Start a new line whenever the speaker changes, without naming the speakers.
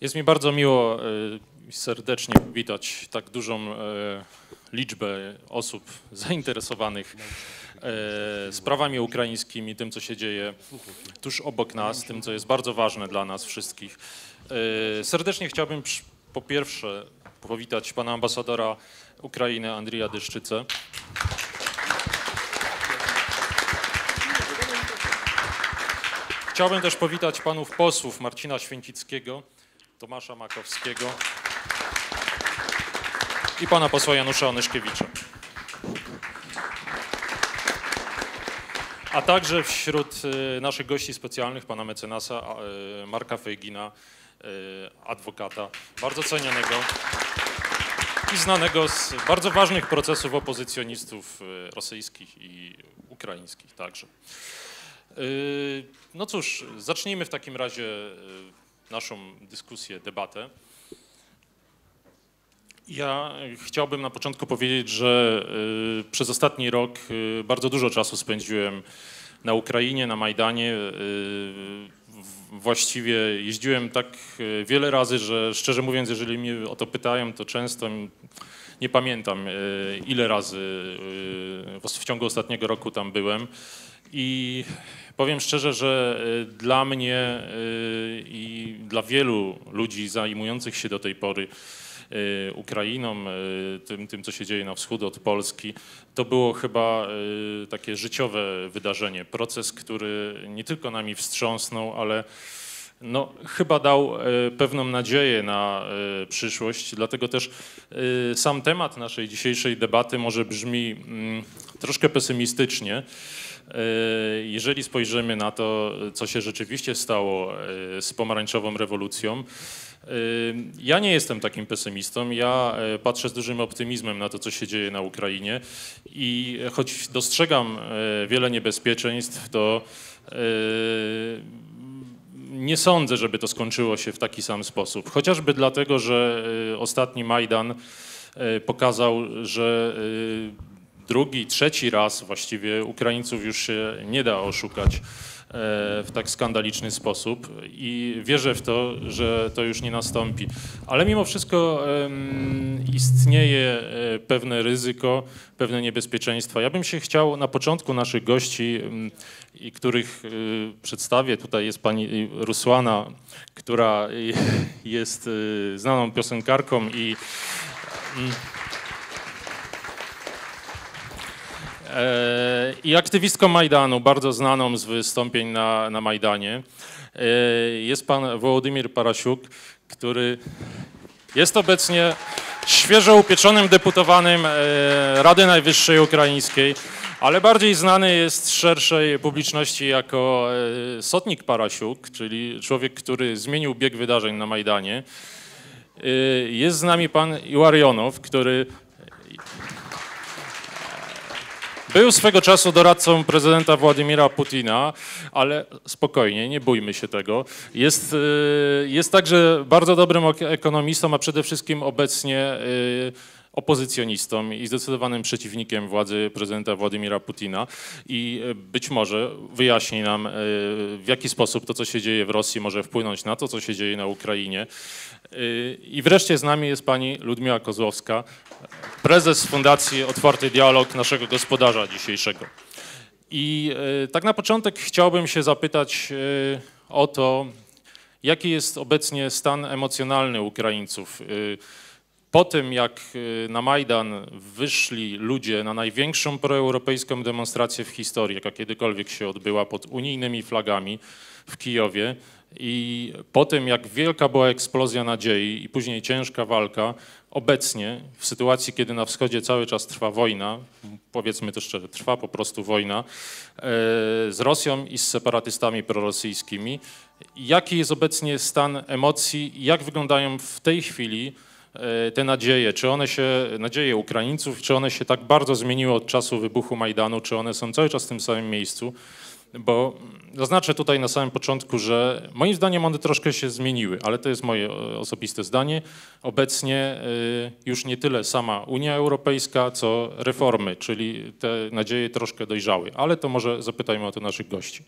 Jest mi bardzo miło i serdecznie powitać tak dużą e, liczbę osób zainteresowanych e, sprawami ukraińskimi, tym co się dzieje tuż obok nas, tym co jest bardzo ważne dla nas wszystkich. Serdecznie chciałbym po pierwsze powitać pana ambasadora Ukrainy Andrija Dyszczycę. Chciałbym też powitać panów posłów Marcina Święcickiego, Tomasza Makowskiego i pana posła Janusza Onyszkiewicza. A także wśród y, naszych gości specjalnych pana mecenasa y, Marka Fejgina, y, adwokata, bardzo cenionego i znanego z bardzo ważnych procesów opozycjonistów rosyjskich i ukraińskich także. No cóż, zacznijmy w takim razie naszą dyskusję, debatę. Ja chciałbym na początku powiedzieć, że y, przez ostatni rok y, bardzo dużo czasu spędziłem na Ukrainie, na Majdanie. Y, właściwie jeździłem tak wiele razy, że szczerze mówiąc, jeżeli mnie o to pytają, to często nie pamiętam, ile razy w ciągu ostatniego roku tam byłem. I powiem szczerze, że dla mnie i dla wielu ludzi zajmujących się do tej pory Y, Ukrainą, y, tym, tym, co się dzieje na wschód od Polski, to było chyba y, takie życiowe wydarzenie. Proces, który nie tylko nami wstrząsnął, ale no, chyba dał pewną nadzieję na przyszłość, dlatego też sam temat naszej dzisiejszej debaty może brzmi mm, troszkę pesymistycznie. Jeżeli spojrzymy na to, co się rzeczywiście stało z pomarańczową rewolucją, ja nie jestem takim pesymistą. Ja e, patrzę z dużym optymizmem na to, co się dzieje na Ukrainie i choć dostrzegam e, wiele niebezpieczeństw, to e, nie sądzę, żeby to skończyło się w taki sam sposób. Chociażby dlatego, że ostatni Majdan pokazał, że drugi, trzeci raz właściwie Ukraińców już się nie da oszukać. E, w tak skandaliczny sposób i wierzę w to, że to już nie nastąpi. Ale mimo wszystko istnieje e, pewne ryzyko, pewne niebezpieczeństwa. Ja bym się chciał na początku naszych gości, których e, przedstawię, tutaj jest pani Rusłana, która jest znaną piosenkarką i i aktywistką Majdanu, bardzo znaną z wystąpień na, na Majdanie. E, jest pan Wołodymir Parasiuk, który jest obecnie świeżo upieczonym deputowanym e, Rady Najwyższej Ukraińskiej, ale bardziej znany jest szerszej publiczności jako e, Sotnik Parasiuk, czyli człowiek, który zmienił bieg wydarzeń na Majdanie. Jest z nami pan Iwarionow, który był swego czasu doradcą prezydenta Władimira Putina, ale spokojnie, nie bójmy się tego. Jest, y, jest także bardzo dobrym ekonomistą, a przede wszystkim obecnie y, opozycjonistą i zdecydowanym przeciwnikiem władzy prezydenta Władimira Putina i y, być może wyjaśni nam, w jaki sposób to, co się dzieje w Rosji, może wpłynąć na to, co się dzieje na Ukrainie. I wreszcie z nami jest pani Ludmiła Kozłowska, prezes Fundacji Otwarty Dialog, naszego gospodarza dzisiejszego. I e, tak na początek chciałbym się zapytać e, o to, jaki jest obecnie stan emocjonalny Ukraińców. Po tym, jak na Majdan wyszli ludzie na największą proeuropejską demonstrację w historii, jaka kiedykolwiek się odbyła pod unijnymi flagami w Kijowie, i po tym, jak wielka była eksplozja nadziei i później ciężka walka, obecnie w sytuacji, kiedy na wschodzie cały czas trwa wojna, powiedzmy to szczerze, trwa po prostu wojna e, z Rosją i z separatystami prorosyjskimi, jaki jest obecnie stan emocji, jak wyglądają w tej chwili te nadzieje, czy one się, nadzieje Ukraińców, czy one się tak bardzo zmieniły od czasu wybuchu Majdanu, czy one są cały czas w tym samym miejscu bo zaznaczę tutaj na samym początku, że moim zdaniem one troszkę się zmieniły, ale to jest moje osobiste zdanie. Obecnie y, już nie tyle sama Unia Europejska, co reformy, czyli te nadzieje troszkę dojrzały, ale to może zapytajmy o to naszych gości.